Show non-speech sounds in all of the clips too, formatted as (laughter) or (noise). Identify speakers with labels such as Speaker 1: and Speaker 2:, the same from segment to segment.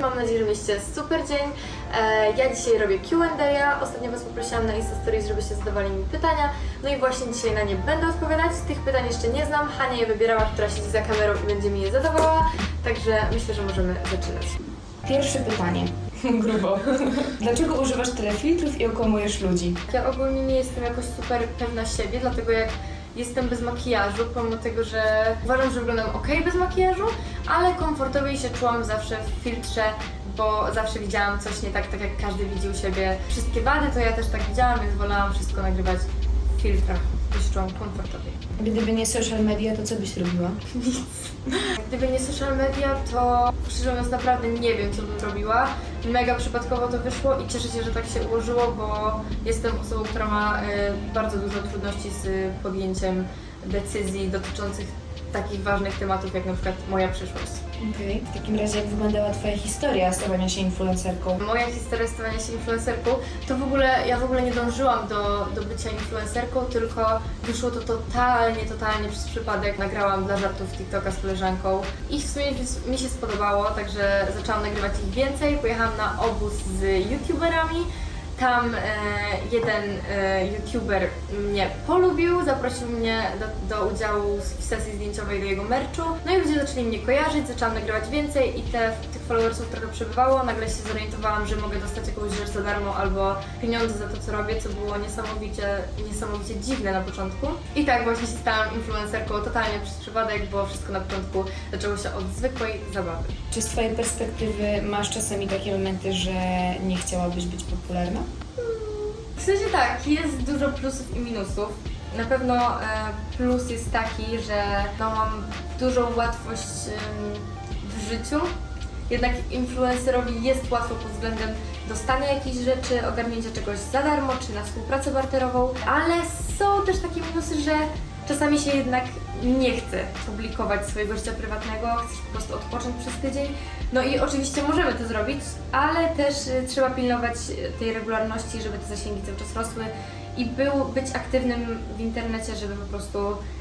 Speaker 1: Mam nadzieję, że mieliście super dzień. E, ja dzisiaj robię Q&A. Ostatnio Was poprosiłam na Insta Stories, żebyście zadawali mi pytania. No i właśnie dzisiaj na nie będę odpowiadać. Tych pytań jeszcze nie znam. Hania je wybierała, która siedzi za kamerą i będzie mi je zadawała. Także myślę, że możemy zaczynać.
Speaker 2: Pierwsze pytanie. (laughs) Grubo. (laughs) Dlaczego używasz tyle filtrów i okłamujesz ludzi?
Speaker 1: Ja ogólnie nie jestem jakoś super pewna siebie, dlatego jak jestem bez makijażu, pomimo tego, że uważam, że wyglądam ok bez makijażu, ale komfortowiej się czułam zawsze w filtrze, bo zawsze widziałam coś nie tak, tak jak każdy widzi u siebie. Wszystkie wady to ja też tak widziałam, więc wolałam wszystko nagrywać w filtrach, bo się czułam komfortowiej.
Speaker 2: Gdyby nie social media, to co byś robiła?
Speaker 1: Gdyby nie social media, to szczerze mówiąc naprawdę nie wiem, co bym robiła. Mega przypadkowo to wyszło i cieszę się, że tak się ułożyło, bo jestem osobą, która ma y, bardzo dużo trudności z podjęciem decyzji dotyczących takich ważnych tematów, jak na przykład moja przyszłość.
Speaker 2: Okej. W takim razie, jak wyglądała Twoja historia stawania się influencerką?
Speaker 1: Moja historia stawania się influencerką, to w ogóle, ja w ogóle nie dążyłam do, do bycia influencerką, tylko wyszło to totalnie, totalnie przez przypadek. Nagrałam dla żartów TikToka z koleżanką i w sumie mi- mi się spodobało, także zaczęłam nagrywać ich więcej. Pojechałam na obóz z youtuberami. Tam e, jeden e, youtuber mnie polubił, zaprosił mnie do, do udziału w sesji zdjęciowej do jego merchu. No i ludzie zaczęli mnie kojarzyć, zaczęłam nagrywać więcej i te, tych followersów trochę przybywało. Nagle się zorientowałam, że mogę dostać jakąś rzecz za darmo albo pieniądze za to, co robię, co było niesamowicie, niesamowicie dziwne na początku. I tak właśnie się stałam influencerką totalnie przez przypadek, bo wszystko na początku zaczęło się od zwykłej zabawy.
Speaker 2: Czy z Twojej perspektywy masz czasami takie momenty, że nie chciałabyś być popularna?
Speaker 1: W sensie tak, jest dużo plusów i minusów. Na pewno e, plus jest taki, że no, mam dużą łatwość w życiu. Jednak influencerowi jest łatwo pod względem dostania jakichś rzeczy, ogarnięcia czegoś za darmo, czy na współpracę barterową, ale są też takie minusy, że czasami się jednak nie chce publikować swojego życia prywatnego, chcesz po prostu odpocząć przez tydzień. No i oczywiście możemy to zrobić, ale też y, trzeba pilnować y, tej regularności, żeby te zasięgi cały czas rosły i był, być aktywnym w internecie, żeby po prostu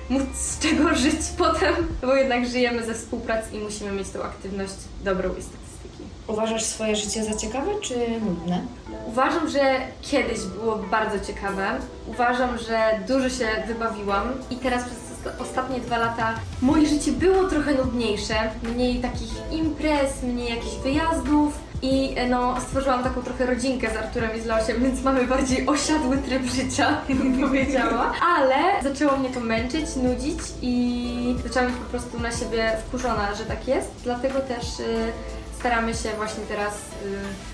Speaker 1: móc z (laughs) czego żyć potem, bo jednak żyjemy ze współpracy i musimy mieć tą aktywność dobrą i statystyki.
Speaker 2: Uważasz swoje życie za ciekawe czy nudne?
Speaker 1: Uważam, że kiedyś było bardzo ciekawe. Uważam, że dużo się wybawiłam i teraz przez osta- ostatnie dwa lata moje życie było trochę nudniejsze. Mniej takich imprez, mniej jakichś wyjazdów. I e, no, stworzyłam taką trochę rodzinkę z Arturem i z Leosiem, więc mamy bardziej osiadły tryb życia, (laughs) bym powiedziała. Ale zaczęło mnie to męczyć, nudzić i zaczęłam być po prostu na siebie wkurzona, że tak jest. Dlatego też y, staramy się właśnie teraz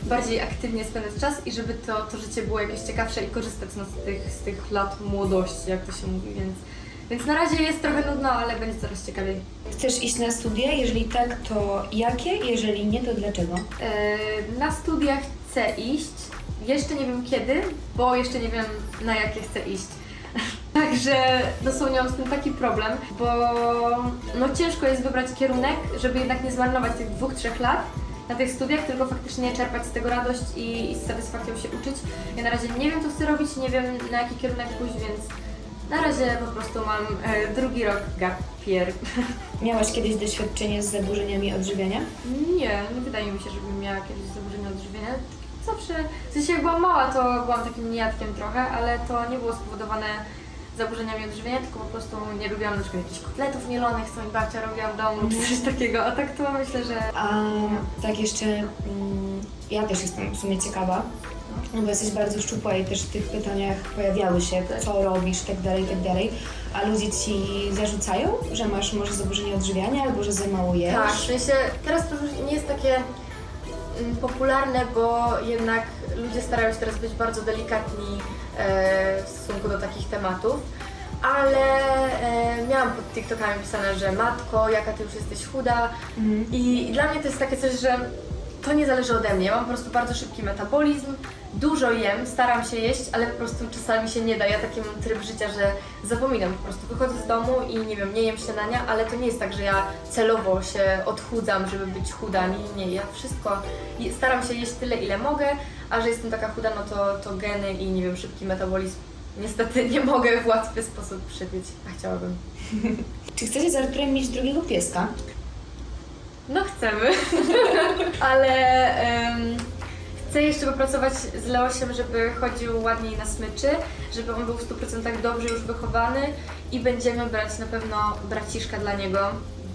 Speaker 1: y, bardziej aktywnie spędzać czas i żeby to, to życie było jakieś ciekawsze i korzystać no, z, tych, z tych lat młodości, jak to się mówi, więc, więc na razie jest trochę nudno, ale będzie coraz ciekawiej.
Speaker 2: Chcesz iść na studia? Jeżeli tak, to jakie? Jeżeli nie, to dlaczego?
Speaker 1: E, na studiach chcę iść, jeszcze nie wiem kiedy, bo jeszcze nie wiem na jakie chcę iść. (laughs) Także dosłownie mam z tym taki problem, bo no ciężko jest wybrać kierunek, żeby jednak nie zmarnować tych dwóch, trzech lat na tych studiach, tylko faktycznie czerpać z tego radość i, i z satysfakcją się uczyć. Ja na razie nie wiem, co chcę robić, nie wiem na jaki kierunek pójść, więc na razie po prostu mam e, drugi rok gap year. (laughs)
Speaker 2: Miałaś kiedyś doświadczenie z zaburzeniami odżywiania?
Speaker 1: Nie, nie wydaje mi się, żebym miała kiedyś zaburzenia odżywiania. Zawsze, w sensie jak byłam mała, to byłam takim niejadkiem trochę, ale to nie było spowodowane zaburzeniami odżywiania, tylko po prostu nie lubiłam na przykład jakichś kotletów mielonych, co mi babcia robiła w domu lub coś takiego, a tak to myślę, że...
Speaker 2: A tak jeszcze, mm, ja też jestem w sumie ciekawa, no bo jesteś bardzo szczupła i też w tych pytaniach pojawiały się,
Speaker 1: Tak.
Speaker 2: co robisz, tak dalej, tak dalej. A ludzie ci zarzucają, że masz może zaburzenie odżywiania albo że za mało jesz?
Speaker 1: Tak, w sensie teraz to już nie jest takie mm, popularne, bo jednak ludzie starają się teraz być bardzo delikatni w stosunku do takich tematów. Ale e, miałam pod TikTokami pisane, że matko, jaka ty już jesteś chuda.
Speaker 2: Mhm.
Speaker 1: I, I dla mnie to jest takie coś, że to nie zależy ode mnie. Ja mam po prostu bardzo szybki metabolizm, dużo jem, staram się jeść, ale po prostu czasami się nie da. Ja taki mam tryb życia, że zapominam po prostu. Wychodzę z domu i nie wiem, nie jem śniadania, ale to nie jest tak, że ja celowo się odchudzam, żeby być chuda. Nie, nie, ja wszystko staram się jeść tyle, ile mogę, a że jestem taka chuda, no to, to geny i nie wiem, szybki metabolizm. Niestety nie mogę w łatwy sposób przybyć, a chciałabym. (laughs)
Speaker 2: Czy chcecie z Arturem mieć drugiego pieska?
Speaker 1: No chcemy, (laughs) ale em, chcę jeszcze popracować z Leosiem, żeby chodził ładniej na smyczy, żeby on był w 100% dobrze już wychowany i będziemy brać na pewno braciszka dla niego,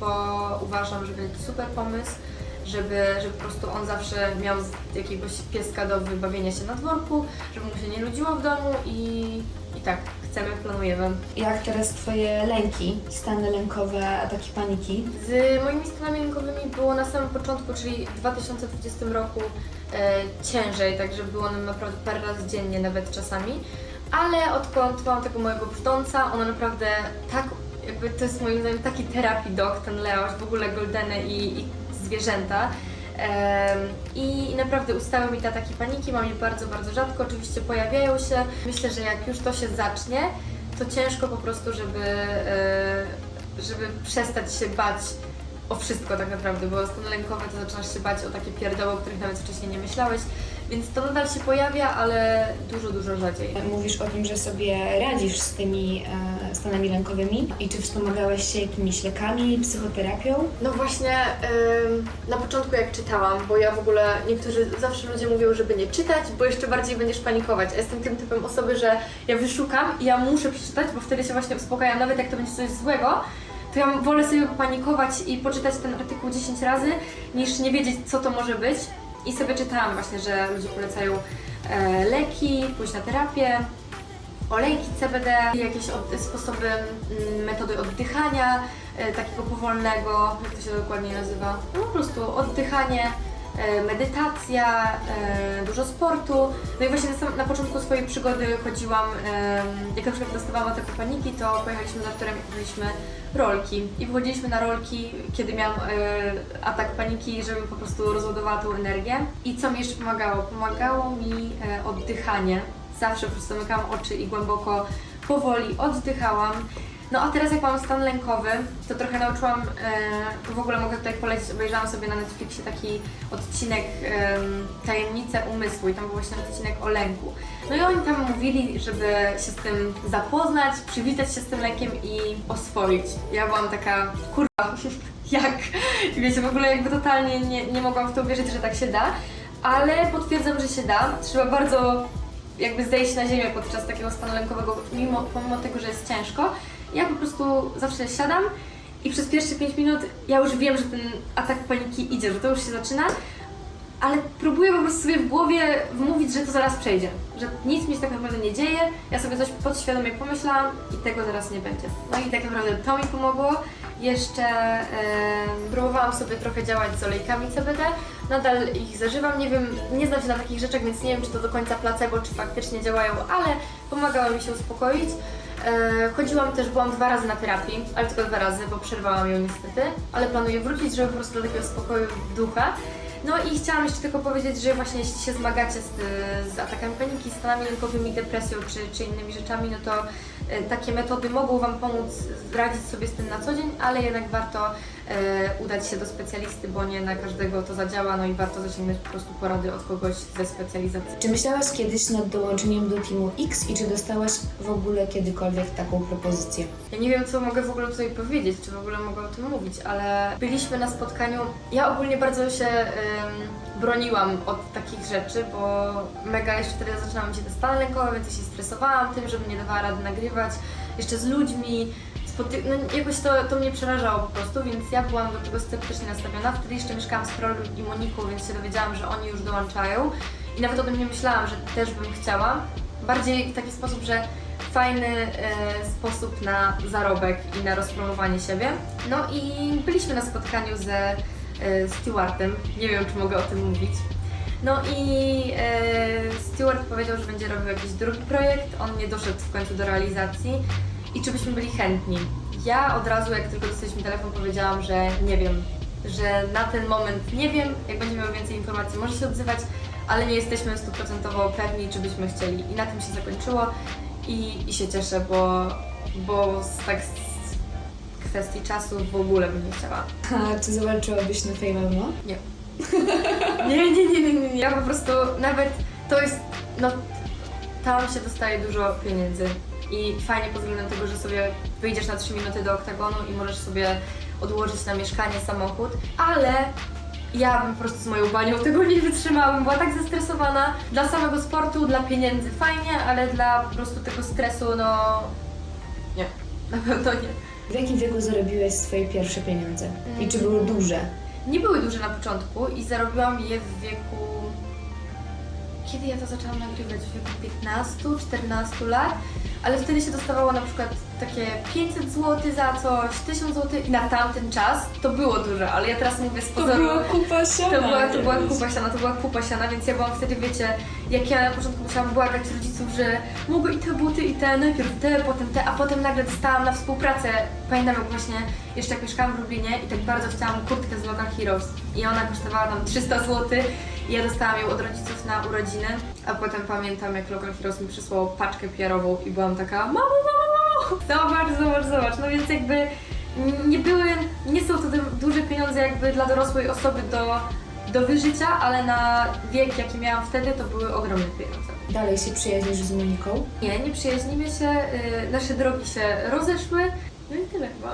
Speaker 1: bo uważam, że będzie to super pomysł, żeby, żeby po prostu on zawsze miał z- jakiegoś pieska do wybawienia się na dworku, żeby mu się nie nudziło w domu i, i tak, chcemy, planujemy.
Speaker 2: Jak teraz Twoje lęki, stany lękowe, ataki paniki?
Speaker 1: Z moimi stanami lękowymi było na samym początku, czyli w 2020 roku e, ciężej, także było nam naprawdę parę razy dziennie nawet czasami, ale odkąd mam tego mojego brzdąca, ona naprawdę tak, jakby to jest moim zdaniem taki terapii dog, ten Leoś, w ogóle goldeny i, i zwierzęta. I naprawdę ustały mi te ataki paniki, mam je bardzo, bardzo rzadko, oczywiście pojawiają się. Myślę, że jak już to się zacznie, to ciężko po prostu, żeby, e, żeby przestać się bać o wszystko tak naprawdę, bo stan lękowy to zaczynasz się bać o takie pierdoły, o których nawet wcześniej nie myślałeś, więc to nadal się pojawia, ale dużo, dużo rzadziej.
Speaker 2: Mówisz o tym, że sobie radzisz z tymi e, stanami lękowymi i czy wspomagałeś się jakimiś lekami, psychoterapią?
Speaker 1: No właśnie, ym, na początku jak czytałam, bo ja w ogóle, niektórzy zawsze ludzie mówią, żeby nie czytać, bo jeszcze bardziej będziesz panikować. Ja jestem tym typem osoby, że ja wyszukam i ja muszę przeczytać, bo wtedy się właśnie uspokajam, nawet jak to będzie coś złego, to ja wolę sobie popanikować i poczytać ten artykuł 10 razy, niż nie wiedzieć, co to może być. I sobie czytałam właśnie, że ludzie polecają e, leki, pójść na terapię, olejki CBD, jakieś od, sposoby, mm, metody oddychania, e, takiego powolnego, jak to się dokładnie nazywa? No po prostu oddychanie, medytacja, e, dużo sportu. No i właśnie na, początku swojej przygody chodziłam, e, jak na przykład dostawałam ataku paniki, to pojechaliśmy z aktorem i kupiliśmy rolki. I wychodziliśmy na rolki, kiedy miałam e, atak paniki, żebym po prostu rozładowała tą energię. I co mi jeszcze pomagało? Pomagało mi e, oddychanie. Zawsze po prostu zamykałam oczy i głęboko, powoli oddychałam. No a teraz jak mam stan lękowy, to trochę nauczyłam, e, w ogóle mogę tutaj polecić, obejrzałam sobie na Netflixie taki odcinek e, Tajemnice umysłu i tam był właśnie odcinek o lęku. No i oni tam mówili, żeby się z tym zapoznać, przywitać się z tym lękiem i oswoić. Ja byłam taka, kurwa, (laughs) jak? Wiecie, w ogóle jakby totalnie nie, nie mogłam w to uwierzyć, że tak się da, ale potwierdzam, że się da. Trzeba bardzo jakby zejść na ziemię podczas takiego stanu lękowego, mimo, pomimo tego, że jest ciężko. Ja po prostu zawsze siadam i przez pierwsze 5 minut ja już wiem, że ten atak paniki idzie, że to już się zaczyna, ale próbuję po prostu sobie w głowie wmówić, że to zaraz przejdzie, że nic mi się tak naprawdę nie dzieje, ja sobie coś podświadomie pomyślałam i tego zaraz nie będzie. No i tak naprawdę to mi pomogło. Jeszcze em, próbowałam sobie trochę działać z olejkami CBD, nadal ich zażywam, nie wiem, nie znam się na takich rzeczach, więc nie wiem, czy to do końca placebo, czy faktycznie działają, ale pomagały mi się uspokoić. E, chodziłam też, byłam dwa razy na terapii, ale tylko dwa razy, bo przerwałam ją niestety, ale planuję wrócić, żeby po prostu do takiego spokoju ducha. No i chciałam jeszcze tylko powiedzieć, że właśnie jeśli się zmagacie z, z atakami paniki, stanami lękowymi, depresją czy, czy innymi rzeczami, no to e, takie metody mogą Wam pomóc radzić sobie z tym na co dzień, ale jednak warto udać się do specjalisty, bo nie na każdego to zadziała, no i warto zasięgnąć po prostu porady od kogoś ze specjalizacji.
Speaker 2: Czy myślałaś kiedyś nad dołączeniem do Teamu X i czy dostałaś w ogóle kiedykolwiek taką propozycję?
Speaker 1: Ja nie wiem, co mogę w ogóle tutaj powiedzieć, czy w ogóle mogę o tym mówić, ale byliśmy na spotkaniu. Ja ogólnie bardzo się ym, broniłam od takich rzeczy, bo mega jeszcze wtedy zaczynałam się te stany lękowe, więc ja się stresowałam tym, żeby nie dawała rady nagrywać jeszcze z ludźmi. Spoty- no, jakoś to, to mnie przerażało po prostu, więc ja byłam do tego sceptycznie nastawiona. Wtedy jeszcze mieszkałam z Karolą i Moniką, więc się dowiedziałam, że oni już dołączają. I nawet o tym nie myślałam, że też bym chciała. Bardziej w taki sposób, że fajny e, sposób na zarobek i na rozpromowanie siebie. No i byliśmy na spotkaniu ze e. Nie wiem, czy mogę o tym mówić. No i e, Steward powiedział, że będzie robił jakiś drugi projekt. On nie doszedł w końcu do realizacji i czy byśmy byli chętni. Ja od razu, jak tylko dostaliśmy telefon, powiedziałam, że nie wiem, że na ten moment nie wiem. Jak będziemy miał więcej informacji, może się odzywać, ale nie jesteśmy stuprocentowo pewni, czy byśmy chcieli. I na tym się zakończyło i, i się cieszę, bo, bo z, tak z kwestii czasu w ogóle bym nie chciała.
Speaker 2: A czy zobaczyłabyś na MMA?
Speaker 1: Nie. (laughs) Nie, nie, nie, nie, nie, nie. Ja po prostu nawet to jest, no tam się dostaje dużo pieniędzy i fajnie pod względem tego, że sobie wyjdziesz na 3 minuty do oktagonu i możesz sobie odłożyć na mieszkanie, samochód, ale ja bym po prostu z moją banią tego nie wytrzymałam. Była tak zestresowana. Dla samego sportu, dla pieniędzy fajnie, ale dla po prostu tego stresu, no nie, (laughs) na pewno nie.
Speaker 2: W jakim wieku zarobiłeś swoje pierwsze pieniądze? I czy były duże?
Speaker 1: Nie były duże na początku i zarobiłam je w wieku. Kiedy ja to zaczęłam nagrywać? W wieku 15-14 lat, ale wtedy się dostawało na przykład takie 500 zł za coś, 1000 zł i na tamten czas to było dużo, ale ja teraz mówię z pozoru.
Speaker 2: kupa siana.
Speaker 1: To była, to była kupa siana, to była kupa siana, więc ja byłam wtedy, wiecie, jak ja na początku musiałam błagać rodziców, że mogę i te buty, i te, najpierw te, potem te, a potem nagle dostałam na współpracę. Pamiętam jak właśnie, jeszcze jak mieszkałam w Lublinie i tak bardzo chciałam kurtkę z Local Heroes i ona kosztowała tam 300 zł ja dostałam ją od rodziców na urodziny, a potem pamiętam jak Local Heroes mi przysłało paczkę PR-ową i byłam taka mamo, mamo, mamo, (laughs) zobacz, zobacz, zobacz, no więc jakby nie były, nie są to du- duże pieniądze jakby dla dorosłej osoby do, do wyżycia, ale na wiek jaki miałam wtedy to były ogromne pieniądze.
Speaker 2: Dalej się przyjaźnisz z Moniką?
Speaker 1: Nie, nie przyjaźnimy się, y, nasze drogi się rozeszły, no i tyle chyba.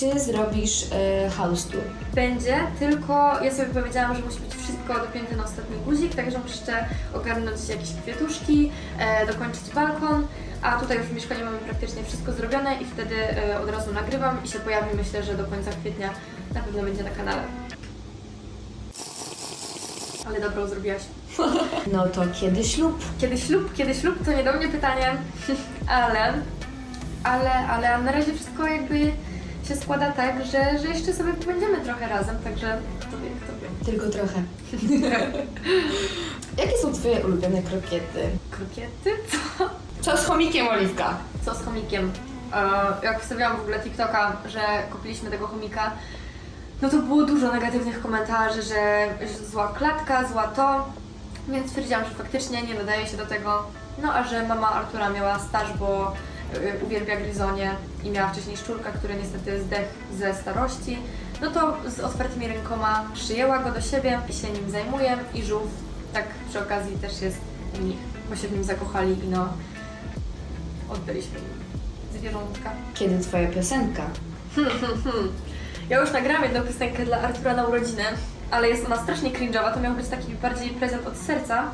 Speaker 2: Czy zrobisz e, house tour?
Speaker 1: Będzie, tylko ja sobie powiedziałam, że musi być wszystko dopięte na ostatni guzik, także muszę jeszcze ogarnąć jakieś kwiatuszki, e, dokończyć balkon, a tutaj już w mieszkaniu mamy praktycznie wszystko zrobione i wtedy e, od razu nagrywam i się pojawi, myślę, że do końca kwietnia na pewno będzie na kanale. Ale dobrą zrobiłaś. (laughs)
Speaker 2: No to kiedy ślub?
Speaker 1: Kiedy ślub, kiedy ślub, to nie do mnie pytanie, (laughs) ale, ale, ale na razie wszystko jakby się składa tak, że, że jeszcze sobie będziemy trochę razem, także kto wie, kto wie.
Speaker 2: Tylko trochę. (laughs) Jakie są Twoje ulubione krokiety?
Speaker 1: Krokiety? Co?
Speaker 2: Co z chomikiem, Oliwka?
Speaker 1: Co z chomikiem? E, jak wstawiałam w ogóle TikToka, że kupiliśmy tego chomika, no to było dużo negatywnych komentarzy, że zła klatka, zła to, więc stwierdziłam, że faktycznie nie nadaje się do tego. No a że mama Artura miała staż, bo uwielbia gryzonie i miała wcześniej szczurka, który niestety zdechł ze starości, no to z otwartymi rękoma przyjęła go do siebie i się nim zajmuje i żółw tak przy okazji też jest u nich, bo się w nim zakochali i no oddaliśmy im zwierzątka.
Speaker 2: Kiedy Twoja piosenka?
Speaker 1: Ja już nagrałam jedną piosenkę dla Artura na urodziny, ale jest ona strasznie cringe'owa, to miał być taki bardziej prezent od serca.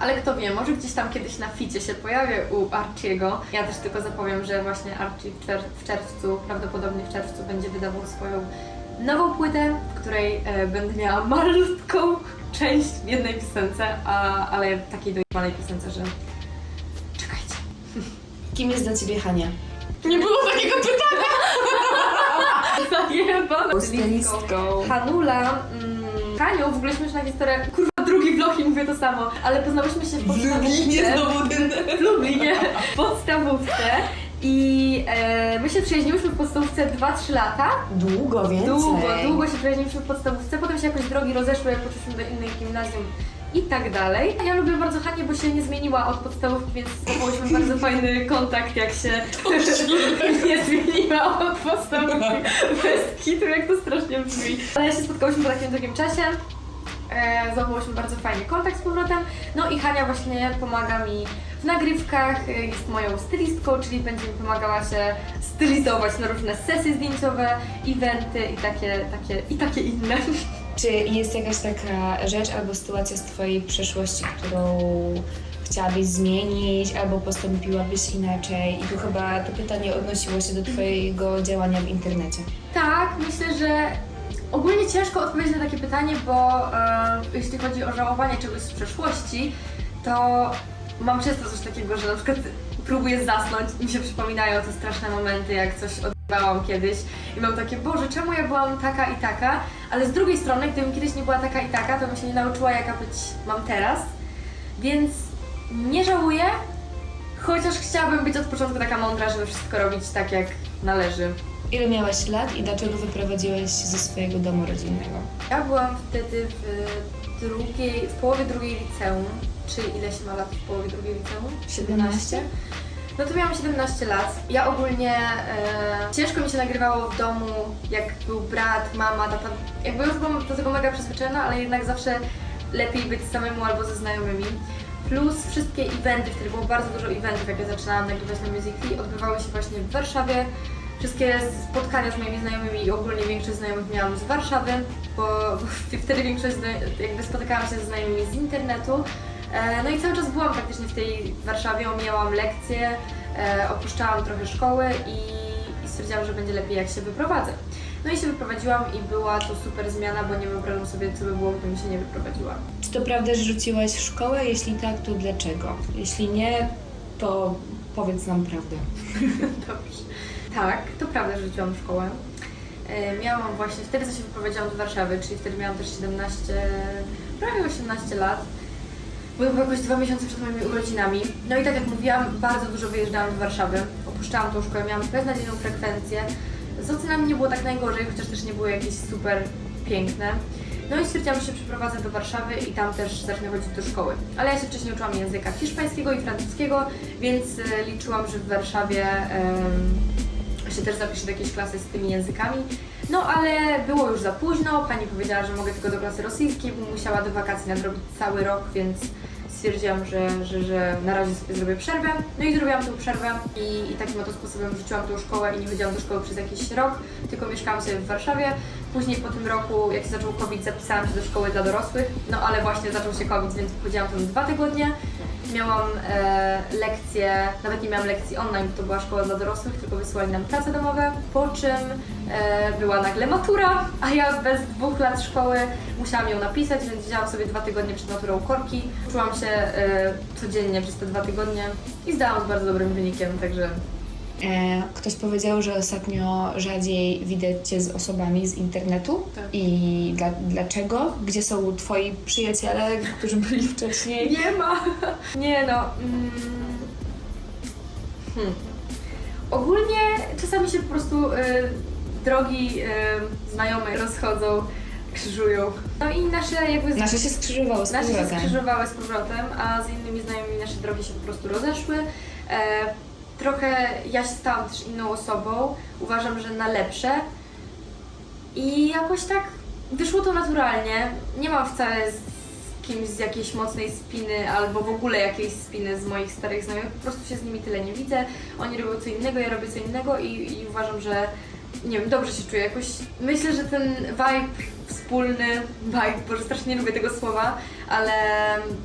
Speaker 1: Ale kto wie, może gdzieś tam kiedyś na ficie się pojawię u Archiego. Ja też tylko zapowiem, że właśnie Archie w, czer- w czerwcu, prawdopodobnie w czerwcu będzie wydawał swoją nową płytę, w której e, będę miała (laughs) malutką część w jednej piosence, a, ale takiej dojebanej piosence, że czekajcie. (laughs)
Speaker 2: Kim jest dla Ciebie Hania?
Speaker 1: Nie było takiego pytania! (laughs)
Speaker 2: Stylistką.
Speaker 1: Hanula, mm, Hanią, w ogóle śmieszna historia, kurwa i mówię to samo, ale poznałyśmy się w podstawówce.
Speaker 2: ten...
Speaker 1: W Lublinie, w podstawówce i e, my się przyjaźniłyśmy w podstawówce 2-3 lata.
Speaker 2: Długo więcej.
Speaker 1: Długo, długo się przyjaźniliśmy w podstawówce, potem się jakoś drogi rozeszły, jak poszliśmy do innej gimnazjum i tak dalej. Ja lubię bardzo Hanię, bo się nie zmieniła od podstawówki, więc założyliśmy bardzo fajny kontakt, jak się (laughs) nie zmieniła od podstawówki. Bez kitu, jak to strasznie brzmi. Ale się spotkałyśmy po takim długim czasie. E, zachowałyśmy bardzo fajny kontakt z powrotem. No i Hania właśnie pomaga mi w nagrywkach, e, jest moją stylistką, czyli będzie mi pomagała się stylizować na różne sesje zdjęciowe, eventy i takie, takie, i takie inne. (laughs)
Speaker 2: Czy jest jakaś taka rzecz albo sytuacja z Twojej przeszłości, którą chciałabyś zmienić albo postąpiłabyś inaczej? I tu chyba to pytanie odnosiło się do Twojego działania w internecie.
Speaker 1: Tak, myślę, że ogólnie ciężko odpowiedzieć na takie pytanie, bo e, jeśli chodzi o żałowanie czegoś z przeszłości, to mam często coś takiego, że na przykład próbuję zasnąć i mi się przypominają te straszne momenty, jak coś odbywałam kiedyś i mam takie, Boże, czemu ja byłam taka i taka, ale z drugiej strony, gdybym kiedyś nie była taka i taka, to bym się nie nauczyła, jaka być mam teraz, więc nie żałuję, chociaż chciałabym być od początku taka mądra, żeby wszystko robić tak, jak należy.
Speaker 2: Ile miałaś lat i dlaczego wyprowadziłaś się ze swojego domu rodzinnego?
Speaker 1: Ja byłam wtedy w drugiej, w połowie drugiej liceum. Czy ile się ma lat w połowie drugiej liceum?
Speaker 2: 17?
Speaker 1: No to miałam 17 lat. Ja ogólnie e, ciężko mi się nagrywało w domu, jak był brat, mama, tata. Jakby już byłam do tego mega przyzwyczajona, ale jednak zawsze lepiej być samemu albo ze znajomymi. Plus wszystkie eventy, wtedy było bardzo dużo eventów, jak ja zaczynałam nagrywać na Musical.ly, odbywały się właśnie w Warszawie, Wszystkie spotkania z moimi znajomymi i ogólnie większość znajomych miałam z Warszawy, bo, (laughs) wtedy większość jakby spotykałam się ze znajomymi z internetu. E, No i cały czas byłam praktycznie w tej Warszawie, omijałam lekcje, e, opuszczałam trochę szkoły i, i stwierdziłam, że będzie lepiej jak się wyprowadzę. No i się wyprowadziłam i była to super zmiana, bo nie wyobrażam sobie, co by było, gdybym się nie wyprowadziła.
Speaker 2: Czy to prawda, że rzuciłaś szkołę? Jeśli tak, to dlaczego? Jeśli nie, to powiedz nam prawdę. (laughs)
Speaker 1: Dobrze. Tak, to prawda, że rzuciłam szkołę. E, Miałam właśnie, wtedy co się wyprowadziłam do Warszawy, czyli wtedy miałam też 17, prawie 18 lat. Było jakoś dwa miesiące przed moimi urodzinami. No i tak jak mówiłam, bardzo dużo wyjeżdżałam do Warszawy. Opuszczałam tą szkołę, miałam beznadziejną frekwencję. Z ocenami nie było tak najgorzej, chociaż też nie były jakieś super piękne. No i stwierdziłam, że się przeprowadzę do Warszawy i tam też zacznę chodzić do szkoły. Ale ja się wcześniej uczyłam języka hiszpańskiego i francuskiego, więc e, liczyłam, że w Warszawie em, się też zapiszę do jakiejś klasy z tymi językami. No ale było już za późno, pani powiedziała, że mogę tylko do klasy rosyjskiej, bo musiała do wakacji nadrobić cały rok, więc stwierdziłam, że, że, że na razie sobie zrobię przerwę. No i zrobiłam tą przerwę i, i takim oto sposobem rzuciłam tą szkołę i nie chodziłam do szkoły przez jakiś rok, tylko mieszkałam sobie w Warszawie. Później po tym roku, jak się zaczął COVID, zapisałam się do szkoły dla dorosłych, no ale właśnie zaczął się COVID, więc chodziłam tam dwa tygodnie. Miałam e, lekcje, nawet nie miałam lekcji online, bo to była szkoła dla dorosłych, tylko wysyłali nam prace domowe, po czym e, była nagle matura, a ja bez dwóch lat szkoły musiałam ją napisać, więc wzięłam sobie dwa tygodnie przed maturą korki. Uczyłam się e, codziennie przez te dwa tygodnie i zdałam z bardzo dobrym wynikiem, także
Speaker 2: ktoś powiedział, że ostatnio rzadziej widać Cię z osobami z internetu.
Speaker 1: Tak.
Speaker 2: I dla, dlaczego? Gdzie są Twoi przyjaciele, którzy byli wcześniej?
Speaker 1: Nie ma. Nie no. Mm. Hmm. Ogólnie czasami się po prostu y, drogi y, znajomych rozchodzą, krzyżują. No i nasze jakby...
Speaker 2: Nasze się skrzyżowały z
Speaker 1: Nasze się
Speaker 2: powrotem.
Speaker 1: skrzyżowały z powrotem, a z innymi znajomymi nasze drogi się po prostu rozeszły. E, trochę ja się stałam też inną osobą, uważam, że na lepsze. I jakoś tak wyszło to naturalnie. Nie mam wcale z kimś z jakiejś mocnej spiny albo w ogóle jakiejś spiny z moich starych znajomych. Po prostu się z nimi tyle nie widzę. Oni robią co innego, ja robię co innego i, i uważam, że nie wiem, dobrze się czuję jakoś. Myślę, że ten vibe wspólny, vibe, bo strasznie nie lubię tego słowa, ale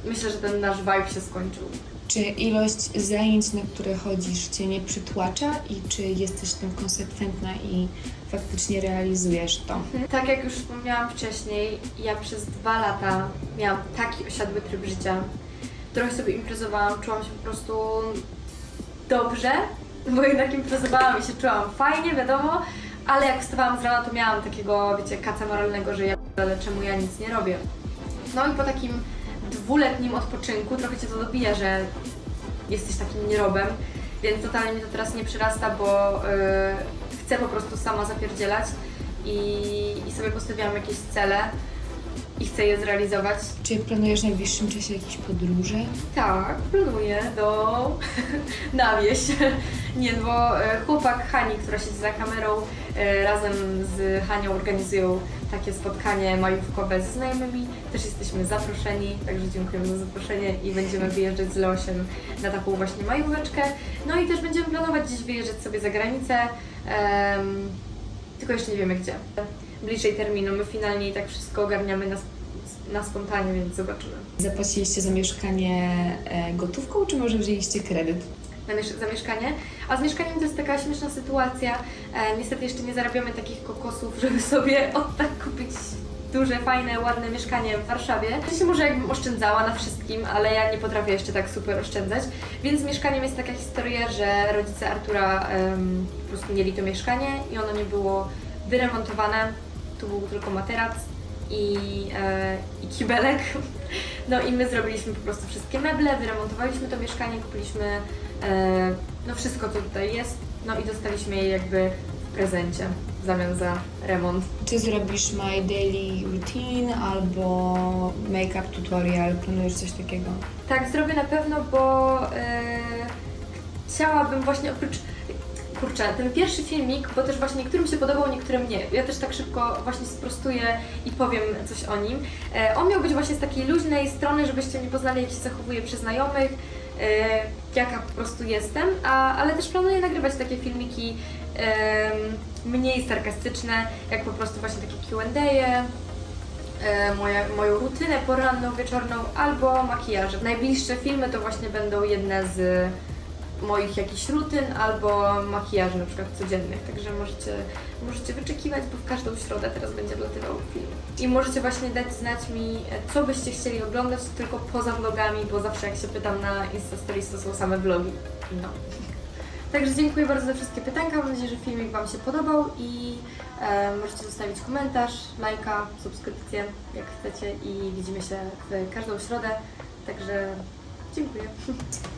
Speaker 1: myślę, że ten nasz vibe się skończył.
Speaker 2: Czy ilość zajęć, na które chodzisz, Cię nie przytłacza i czy jesteś tym konsekwentna i faktycznie realizujesz to?
Speaker 1: Tak jak już wspomniałam wcześniej, ja przez dwa lata miałam taki osiadły tryb życia. Trochę sobie imprezowałam, czułam się po prostu dobrze, bo jednak imprezowałam i się czułam fajnie, wiadomo, ale jak wstawałam z rana, to miałam takiego, wiecie, kaca moralnego, że ja ale czemu ja nic nie robię. No i po takim dwuletnim odpoczynku trochę Cię to dobija, że jesteś takim nierobem, więc totalnie mnie to teraz nie przyrasta, bo yy, chcę po prostu sama zapierdzielać i, i sobie postawiłam jakieś cele i chcę je zrealizować.
Speaker 2: Czy planujesz w najbliższym czasie jakieś podróże?
Speaker 1: Tak, planuję do (laughs) na wieś. Nie, bo e, chłopak Hani, która siedzi za kamerą, razem z Hanią organizują takie spotkanie majówkowe ze znajomymi. Też jesteśmy zaproszeni, także dziękujemy za zaproszenie i będziemy wyjeżdżać z Leosiem na taką właśnie majóweczkę. No i też będziemy planować gdzieś wyjeżdżać sobie za granicę, em, tylko jeszcze nie wiemy gdzie. Bliżej terminu, my finalnie i tak wszystko ogarniamy na, na spontanie, więc zobaczymy.
Speaker 2: Zapłaciliście za mieszkanie e, gotówką, czy może wzięliście kredyt?
Speaker 1: Za mieszkanie. A z mieszkaniem to jest taka śmieszna sytuacja. E, niestety jeszcze nie zarabiamy takich kokosów, (laughs) żeby sobie od tak kupić duże, fajne, ładne mieszkanie w Warszawie. Się może jakbym oszczędzała na wszystkim, ale ja nie potrafię jeszcze tak super oszczędzać. Więc z mieszkaniem jest taka historia, że rodzice Artura po prostu mieli to mieszkanie i ono nie było wyremontowane. Tu był tylko materac i, e, i kibelek. No i my zrobiliśmy po prostu wszystkie meble, wyremontowaliśmy to mieszkanie, kupiliśmy e, no wszystko co tutaj jest, no i dostaliśmy je jakby w prezencie w zamian za remont.
Speaker 2: Czy zrobisz My Daily Routine albo Make-up Tutorial? Planujesz coś takiego?
Speaker 1: Tak, zrobię na pewno, bo e, chciałabym właśnie oprócz. Kurczę, ten pierwszy filmik, bo też właśnie niektórym się podobał, niektórym nie. Ja też tak szybko właśnie sprostuję i powiem coś o nim. E, on miał być właśnie z takiej luźnej strony, żebyście mnie poznali, jak się zachowuję przy znajomych, e, jaka po prostu jestem, a, ale też planuję nagrywać takie filmiki mniej sarkastyczne, jak po prostu właśnie takie Q&A, e, moją rutynę poranną, wieczorną albo makijaże. Najbliższe filmy to właśnie będą jedne z moich jakichś rutyn albo makijaży na przykład codziennych, także możecie, możecie wyczekiwać, bo w każdą środę teraz będzie wlatywał film. I możecie właśnie dać znać mi, co byście chcieli oglądać tylko poza vlogami, bo zawsze jak się pytam na Insta Stories, to są same vlogi. No. (laughs) Także dziękuję bardzo za wszystkie pytanka. Mam nadzieję, że filmik Wam się podobał i e, możecie zostawić komentarz, lajka, subskrypcję, jak chcecie i widzimy się w każdą środę. Także dziękuję. (laughs)